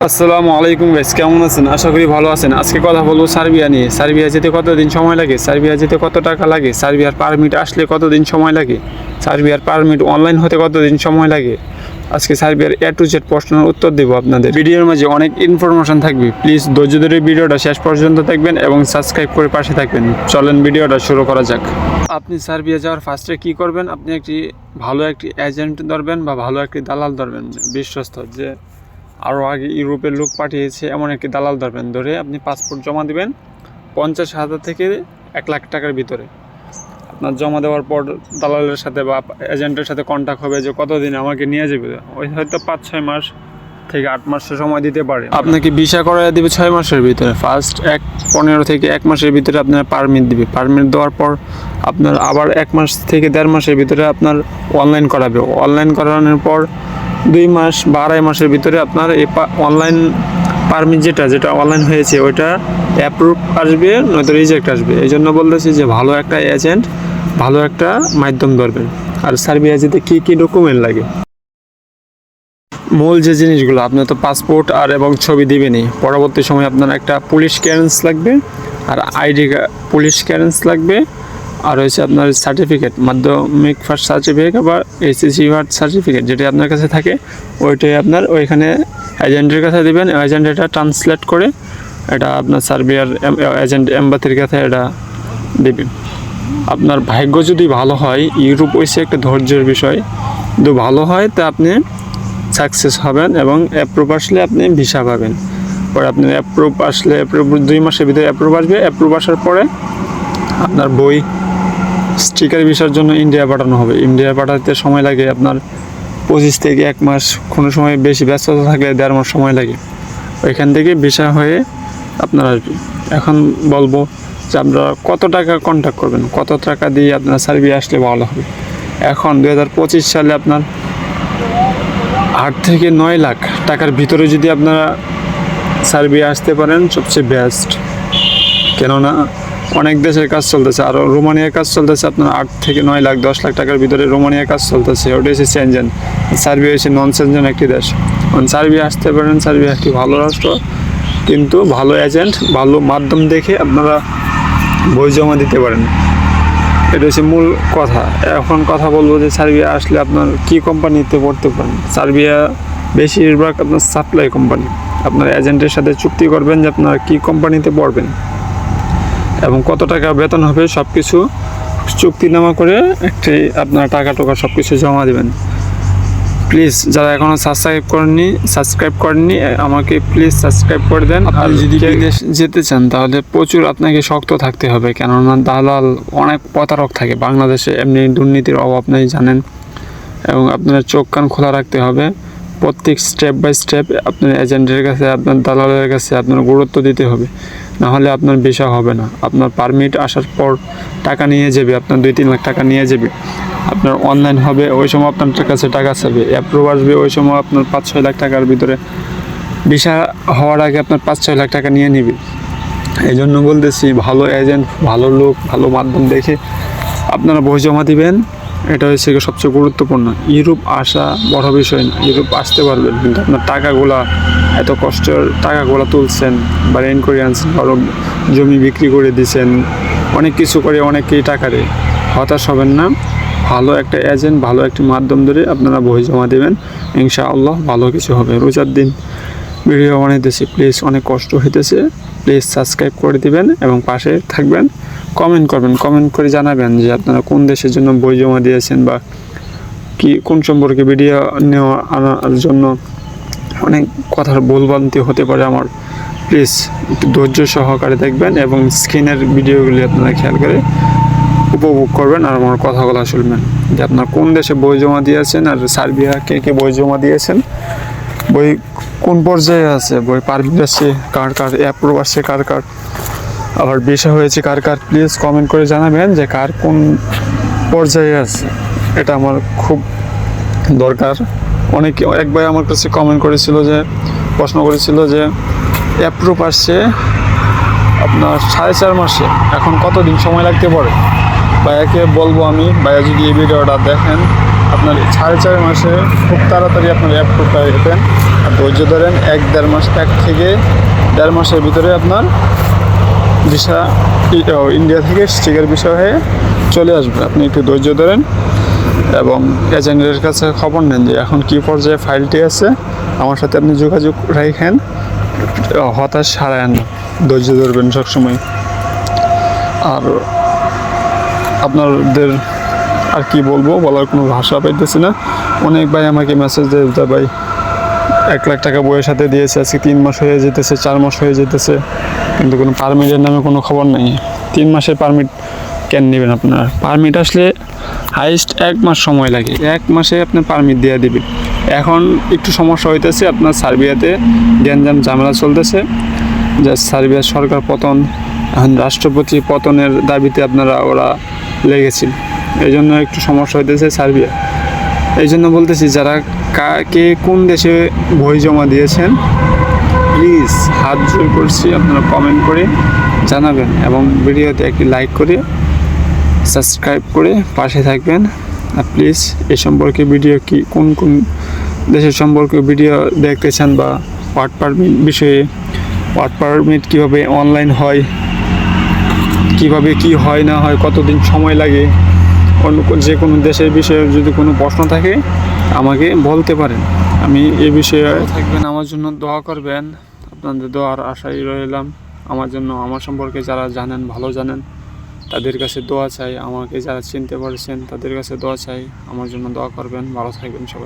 আসসালামু আলাইকুম গাইস কেমন আছেন? আশা করি ভালো আছেন। আজকে কথা বলব সার্বিয়া নিয়ে। সার্বিয়া যেতে কতদিন সময় লাগে? সার্বিয়া যেতে কত টাকা লাগে? সার্বিয়ার পারমিট আসলে কতদিন সময় লাগে? সার্বিয়ার পারমিট অনলাইন হতে কতদিন সময় লাগে? আজকে সার্বিয়ার এ টু জেড প্রশ্নের উত্তর দেবো আপনাদের। ভিডিওর মাঝে অনেক ইনফরমেশন থাকবে। প্লিজ ধৈর্য ধরে ভিডিওটা শেষ পর্যন্ত থাকবেন এবং সাবস্ক্রাইব করে পাশে থাকবেন। চলেন ভিডিওটা শুরু করা যাক। আপনি সার্বিয়া যাওয়ার ফার্স্টে কি করবেন? আপনি একটি ভালো একটি এজেন্ট ধরবেন বা ভালো একটি দালাল ধরবেন। বিশ্বস্ত যে আরও আগে ইউরোপের লোক পাঠিয়েছে এমন একটি দালাল ধরবেন। ধরে আপনি পাসপোর্ট জমা দেবেন পঞ্চাশ হাজার থেকে এক লাখ টাকার ভিতরে। আপনার জমা দেওয়ার পর দালালের সাথে বা এজেন্টের সাথে কন্ট্যাক্ট হবে যে কতদিন আমাকে নিয়ে যাবে। ওই হয়তো পাঁচ, ছয় মাস থেকে আট মাসের সময় দিতে পারে। আপনাকে ভিসা করাই দিবে ছয় মাসের ভিতরে। ফার্স্ট এক, পনেরো থেকে এক মাসের ভিতরে আপনার পারমিট দিবে। পারমিট দেওয়ার পর আপনার আবার এক মাস থেকে দেড় মাসের ভিতরে আপনার অনলাইন করাবে। অনলাইন করানোর পর দুই মাস বা আড়াই মাসের ভিতরে আপনার এই অনলাইন পারমিট যেটা যেটা অনলাইন হয়েছে, ওইটা অ্যাপ্রুভ আসবে, নয়তো রিজেক্ট আসবে। এই জন্য বলতেছি যে ভালো একটা এজেন্ট ভালো একটা মাধ্যম ধরবেন আর সার্বিয়া যেতে কী কী ডকুমেন্ট লাগে? মূল যে জিনিসগুলো আপনার তো পাসপোর্ট আর এবং ছবি দিবেনই। পরবর্তী সময় আপনার একটা পুলিশ ক্যারেন্স লাগবে, আর আইডি পুলিশ ক্যারেন্স লাগবে আর হচ্ছে আপনার সার্টিফিকেট মাধ্যমিক ফার্স্ট সার্টিফিকেট বা এসএসসি ফার্স্ট সার্টিফিকেট যেটা আপনার কাছে থাকে, ওইটাই আপনার ওইখানে এজেন্টের কাছে দেবেন এজেন্ট এটা ট্রান্সলেট করে এটা আপনার সার্বিয়ার এজেন্ট এম্বাতির কাছে এটা দেবেন। আপনার ভাগ্য যদি ভালো হয় ইউরোপ হয়েছে একটা ধৈর্যের বিষয়। যদি ভালো হয়, তা আপনি সাকসেস হবেন এবং অ্যাপ্রুভ আসলে আপনি ভিসা পাবেন। পরে আপনি অ্যাপ্রুভ আসলে অ্যাপ্রুভ দুই মাসের ভিতরে অ্যাপ্রুভ আসবে। অ্যাপ্রুভ আসার পরে আপনার বই স্টিকার ভিসার জন্য ইন্ডিয়া পাঠানো হবে। ইন্ডিয়া পাঠাতে সময় লাগে আপনার পঁচিশ থেকে এক মাস। কোনো সময় বেশি ব্যস্ততা থাকলে দেড় মাস সময় লাগে। ওইখান থেকে ভিসা হয়ে আপনার আসবে। এখন বলব যে আপনারা কত টাকা কন্ট্যাক্ট করবেন? কত টাকা দিয়ে আপনার সার্ভি আসলে ভালো হবে? এখন দু হাজার পঁচিশ সালে আপনার আট থেকে নয় লাখ টাকার ভিতরে যদি আপনারা সার্বিয়া আসতে পারেন, সবচেয়ে বেস্ট কেননা অনেক দেশের কাজ চলতেছে। আর রোমানিয়ার কাজ চলতেছে আপনার আট থেকে নয় লাখ, দশ লাখ টাকার ভিতরে রোমানিয়ার কাজ চলতেছে। ওটা হচ্ছে সেনজেন সার্বিয়া হচ্ছে নন সেনজেন একটি দেশ। সার্বিয়া আসতে পারেন, সার্বিয়া একটি ভালো রাষ্ট্র। কিন্তু ভালো এজেন্ট ভালো মাধ্যম দেখে আপনারা বই জমা দিতে পারেন। এটা হচ্ছে মূল কথা। এখন কথা বলব যে সার্বিয়া আসলে আপনার কি কোম্পানিতে পড়তে পারেন? সার্বিয়া বেশিরভাগ আপনার সাপ্লাই কোম্পানি আপনার এজেন্টের সাথে চুক্তি করবেন যে আপনারা কী কোম্পানিতে পড়বেন। এবং কত টাকা বেতন হবে সব কিছু চুক্তিনামা করে একটি আপনার টাকা টোকা সব কিছু জমা দেবেন। প্লিজ যারা এখনও সাবস্ক্রাইব করেননি সাবস্ক্রাইব করেননি আমাকে প্লিজ সাবস্ক্রাইব করে দেন। আর যদি বিদেশ যেতে চান তাহলে প্রচুর আপনাকে শক্ত থাকতে হবে কেননা দালাল অনেক প্রতারক থাকে। বাংলাদেশে এমনি দুর্নীতির অভাব নেই জানেন। এবং আপনার চোখ কান খোলা রাখতে হবে। প্রত্যেক স্টেপ বাই স্টেপ আপনার এজেন্টের কাছে আপনার দালালের কাছে আপনার গুরুত্ব দিতে হবে। না হলে আপনার বিষয় হবে না। আপনার পারমিট আসার পর টাকা নিয়ে যাবে, আপনার দুই তিন লাখ টাকা নিয়ে যাবে। আপনার অনলাইন হবে, ওই সময় আপনার কাছে টাকা চাবে। অ্যাপ্রুভ আসবে, ওই সময় আপনার পাঁচ ছয় লাখ টাকার ভিতরে ভিসা হওয়ার আগে আপনার পাঁচ ছয় লাখ টাকা নিয়ে নিবে। এই জন্য বলতেছি, ভালো এজেন্ট ভালো লোক, ভালো মাধ্যম দেখে আপনারা বই জমা দিবেন। এটা হচ্ছে সবচেয়ে গুরুত্বপূর্ণ। ইউরোপ আসা বড় বিষয় না, ইউরোপ আসতে পারবেন, কিন্তু আপনার টাকাগুলা এত কষ্টের টাকাগুলা তুলছেন বা রেন করে আনছেন বড় জমি বিক্রি করে দিছেন, অনেক কিছু করে অনেকেই টাকারে হতাশ হবেন না, ভালো একটা এজেন্ট ভালো একটি মাধ্যম ধরে আপনারা বই জমা দেবেন, ইনশাআল্লাহ ভালো কিছু হবে। রোজার দিন ভিডিও বানাইতেছি প্লিজ অনেক কষ্ট হইতেছে প্লিজ সাবস্ক্রাইব করে দিবেন এবং পাশে থাকবেন। কমেন্ট করবেন কমেন্ট করে জানাবেন যে আপনারা কোন দেশের জন্য বই জমা দিয়েছেন বা কি, কোন সম্পর্কে ভিডিও নেওয়া, আনার জন্য অনেক কথার ভুলভ্রান্তি হতে পারে আমার। প্লিজ একটু ধৈর্য সহকারে দেখবেন এবং স্ক্রিনের ভিডিওগুলি আপনারা খেয়াল করে উপভোগ করবেন আর আমার কথাগুলো শুনবেন। যে আপনার কোন দেশে বই জমা দিয়েছেন আর সার্বিয়া কে কে বই জমা দিয়েছেন? বই কোন পর্যায়ে আছে? বই পারমিট আসছে কার কার, অ্যাপ্রুভ আসছে কার কার? আবার বেশা হয়েছে কার কার প্লিজ কমেন্ট করে জানাবেন যে কার কোন পর্যায়ে আছে। এটা আমার খুব দরকার। অনেকে একবার আমার কাছে কমেন্ট করেছিল যে, প্রশ্ন করেছিল যে অ্যাপ্রুভ আসছে আপনার সাড়ে চার মাসে। এখন কতদিন সময় লাগতে পারে? ভাইয়াকে বলব আমি, ভাইয়া যদি এই ভিডিওটা দেখেন, আপনার সাড়ে চার মাসে খুব তাড়াতাড়ি আপনার অ্যাপ্রুভ পেয়ে যেতেন আর ধৈর্য ধরেন, এক দেড় মাস, এক থেকে দেড় মাসের ভিতরে আপনার ভিসা ইন্ডিয়া থেকে স্টিকের বিষয় হয়ে চলে আসবে। আপনি একটু ধৈর্য ধরেন এবং এজেন্টের কাছে খবর নেন যে এখন কী পর্যায়ে ফাইলটি আছে। আমার সাথে আপনি যোগাযোগ রাখেন, হতাশ হারায়েন ধৈর্য ধরবেন সবসময়। আর আপনাদের আর কি বলব, বলার কোনো ভাষা পাইতেছি না। অনেক ভাই আমাকে মেসেজ দেয় যে ভাই, এক লাখ টাকা বইয়ের সাথে দিয়েছে, আজকে তিন মাস হয়ে যেতেছে, চার মাস হয়ে যেতেছে। কিন্তু কোনো পারমিটের নামে কোনো খবর নেই। তিন মাসের পারমিট কেন নেবেন আপনার? পারমিট আসলে হাইস্ট এক মাস সময় লাগে। এক মাসে আপনি পারমিট দিয়ে দিবেন। এখন একটু সমস্যা হইতেছে, আপনার সার্বিয়াতে গ্যাঞ্জাম ঝামেলা চলতেছে। যে সার্বিয়ার সরকার পতন, এখন রাষ্ট্রপতি পতনের দাবিতে আপনারা ওরা লেগেছিল। এই জন্য একটু সমস্যা হইতেছে সার্বিয়া। এই জন্য বলতেছি, যারা কাকে কোন দেশে বই জমা দিয়েছেন প্লিজ হাত জোর করছি, আপনারা কমেন্ট করে জানাবেন এবং ভিডিওতে একটি লাইক করে সাবস্ক্রাইব করে পাশে থাকবেন। আর প্লিজ এ সম্পর্কে ভিডিও কি, কোন কোন দেশের সম্পর্কে ভিডিও দেখতে চান বা ওয়ার্ড পারমিট বিষয়ে ওয়ার্ড পারমিট কীভাবে অনলাইন হয়, কীভাবে কি হয়, না হয়, কতদিন সময় লাগে, অন্য যে কোনো দেশের বিষয়ে যদি কোনো প্রশ্ন থাকে, আমাকে বলতে পারেন। আমি এ বিষয়ে থাকবেন আমার জন্য দোয়া করবেন। আপনাদের দোয়ার আশাই রইলাম। আমার জন্য, আমার সম্পর্কে যারা জানেন, ভালো জানেন, তাদের কাছে দোয়া চাই। আমাকে যারা চিনতে পারছেন, তাদের কাছে দোয়া চাই। আমার জন্য দোয়া করবেন। ভালো থাকবেন সবাই।